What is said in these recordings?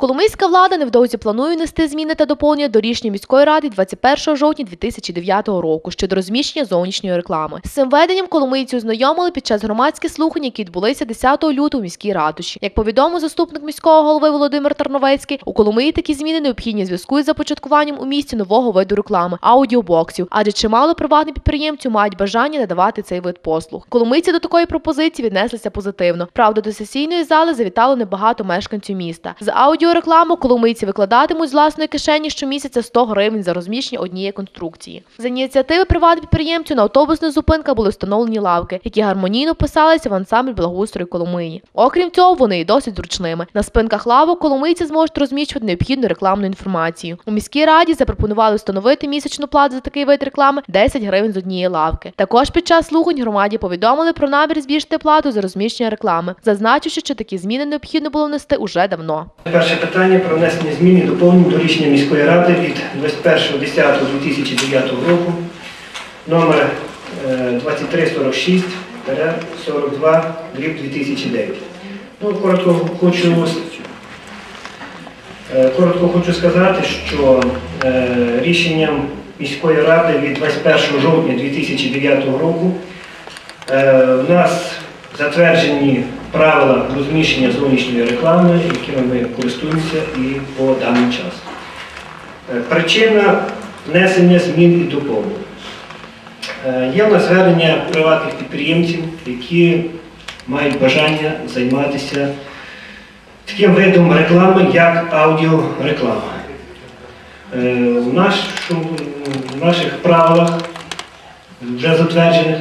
Коломийська влада невдовзі планує внести зміни та доповнення до рішення міської ради 21 жовтня 2009 року щодо розміщення зовнішньої реклами. З цим веденням коломийці ознайомили під час громадських слухань, які відбулися 10 лютого у міській ратуші. Як повідомив заступник міського голови Володимир Тарновецький, у Коломиї такі зміни необхідні зв'язку із започаткуванням у місті нового виду реклами аудіобоксів, адже чимало приватних підприємців мають бажання надавати цей вид послуг. Коломийці до такої пропозиції віднеслися позитивно. Правда, до сесійної зали завітало небагато мешканців міста. За аудіорекламу коломийці викладатимуть з власної кишені щомісяця 100 гривень за розміщення однієї конструкції. За ініціативи приватних підприємців на автобусних зупинках були встановлені лавки, які гармонійно вписалися в ансамбль благоустрою Коломиї. Окрім цього, вони і досить зручними. На спинках лавок коломийці зможуть розміщувати необхідну рекламну інформацію. У міській раді запропонували встановити місячну плату за такий вид реклами 10 гривень з однієї лавки. Також під час слухань громаді повідомили про намір збільшити плату за розміщення реклами, зазначивши, що такі зміни необхідно було внести уже давно. Перше питання про внесення змін і доповнень до рішення міської ради від 21.10.2009 року номер е, 2346 42 2009. Ну, коротко хочу, е, коротко хочу сказати, що е, рішенням міської ради від 21 жовтня 2009 року е, в нас затверджені правила розміщення зовнішньої реклами, якими ми користуємося і по даний час. Е, Причина внесення змін і доповнень. Е, Є в нас звернення приватних підприємців, які мають бажання займатися таким видом реклами, як аудіореклама. Е, в наших правилах, вже затверджених,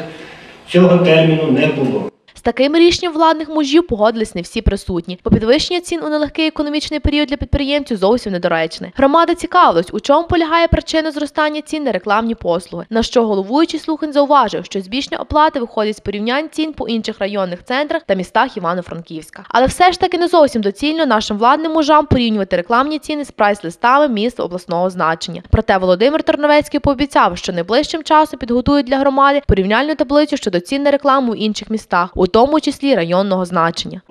цього терміну не було. З таким рішенням владних мужів погодились не всі присутні, бо підвищення цін у нелегкий економічний період для підприємців зовсім недоречне. Громада цікавилась, у чому полягає причина зростання цін на рекламні послуги. На що головуючий слухань зауважив, що збільшення оплати виходить з порівнянь цін по інших районних центрах та містах Івано-Франківська. Але все ж таки не зовсім доцільно нашим владним мужам порівнювати рекламні ціни з прайс-листами міст обласного значення. Проте Володимир Терновецький пообіцяв, що найближчим часом підготують для громади порівняльну таблицю щодо цін на рекламу в інших містах, у тому числі районного значення.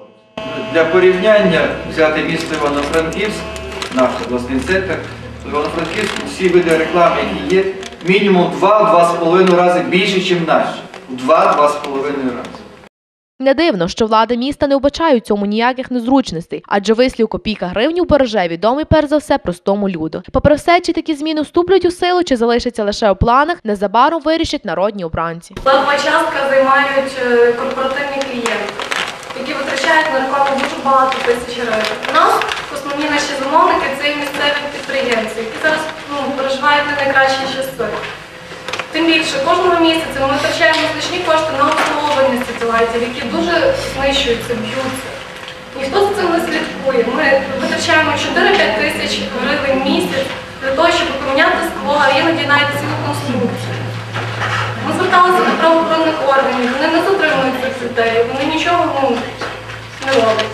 Для порівняння взяти місто Івано-Франківськ, наш обласний центр, в Івано-Франківську всі види реклами, які є, мінімум 2-2,5 рази більше, ніж наші. В 2-2,5 рази. Не дивно, що влади міста не вбачає у цьому ніяких незручностей, адже вислів копійка гривні в береже відомий перш за все простому люду. Попри все, чи такі зміни вступлять у силу, чи залишаться лише у планах, незабаром вирішать народні обранці. Левова частка займають е, корпоративні клієнти, які витрачають на рекламу дуже багато тисяч гривень. Нас основні наші замовники це місцеві підприємці, які зараз ну, переживають не найкращі часи. Тим більше кожного місяця ми витрачаємо значні кошти на обслуговування які дуже знищуються, б'ються. Ніхто за цим не слідкує. Ми витрачаємо 4-5 тисяч гривень місяць для того, щоб поміняти скло, а іноді навіть цілу конструкцію. Ми зверталися до правоохоронних органів, вони не затримують цих людей, вони нічого ну, не роблять.